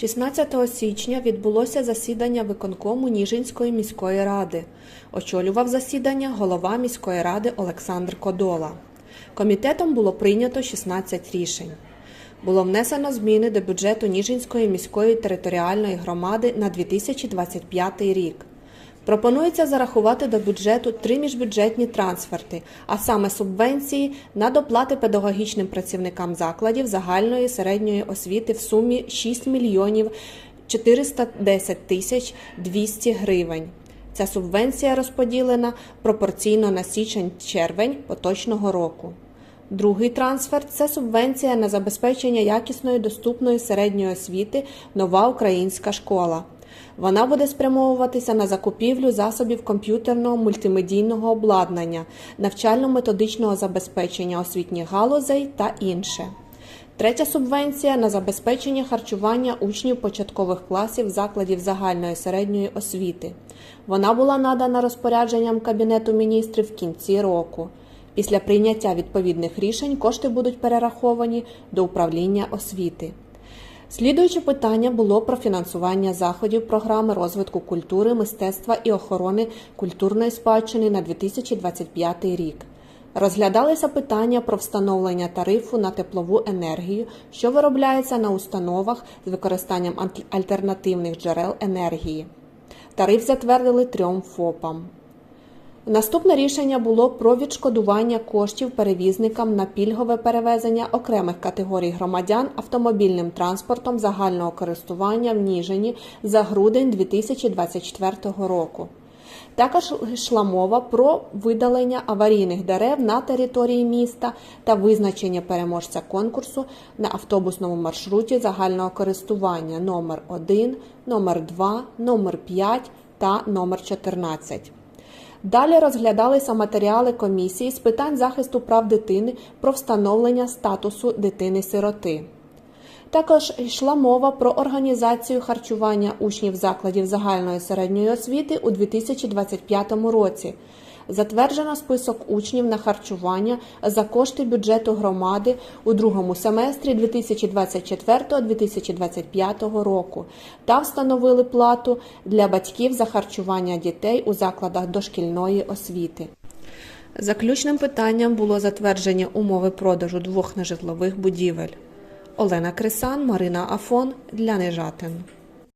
16 січня відбулося засідання виконкому Ніжинської міської ради. Очолював засідання голова міської ради Олександр Кодола. Комітетом було прийнято 16 рішень. Було внесено зміни до бюджету Ніжинської міської територіальної громади на 2025 рік. Пропонується зарахувати до бюджету три міжбюджетні трансферти, а саме субвенції на доплати педагогічним працівникам закладів загальної середньої освіти в сумі 6 мільйонів 410 тисяч 200 гривень. Ця субвенція розподілена пропорційно на січень-червень поточного року. Другий трансфер це субвенція на забезпечення якісної доступної середньої освіти Нова українська школа. Вона буде спрямовуватися на закупівлю засобів комп'ютерного мультимедійного обладнання, навчально-методичного забезпечення освітніх галузей та інше. Третя субвенція на забезпечення харчування учнів початкових класів закладів загальної середньої освіти. Вона була надана розпорядженням Кабінету міністрів в кінці року. Після прийняття відповідних рішень кошти будуть перераховані до управління освіти. Слідуюче питання було про фінансування заходів програми розвитку культури, мистецтва і охорони культурної спадщини на 2025 рік. Розглядалися питання про встановлення тарифу на теплову енергію, що виробляється на установах з використанням альтернативних джерел енергії. Тариф затвердили трьом ФОПам. Наступне рішення було про відшкодування коштів перевізникам на пільгове перевезення окремих категорій громадян автомобільним транспортом загального користування в Ніжині за грудень 2024 року. Також йшла мова про видалення аварійних дерев на території міста та визначення переможця конкурсу на автобусному маршруті загального користування номер 1 номер 2 номер 5 та номер 14. Далі розглядалися матеріали комісії з питань захисту прав дитини про встановлення статусу дитини-сироти. Також йшла мова про організацію харчування учнів закладів загальної середньої освіти у 2025 році. Затверджено список учнів на харчування за кошти бюджету громади у другому семестрі 2024-2025 року та встановили плату для батьків за харчування дітей у закладах дошкільної освіти. Заключним питанням було затвердження умови продажу двох нежитлових будівель. Олена Крисан, Марина Афон для Нежатин.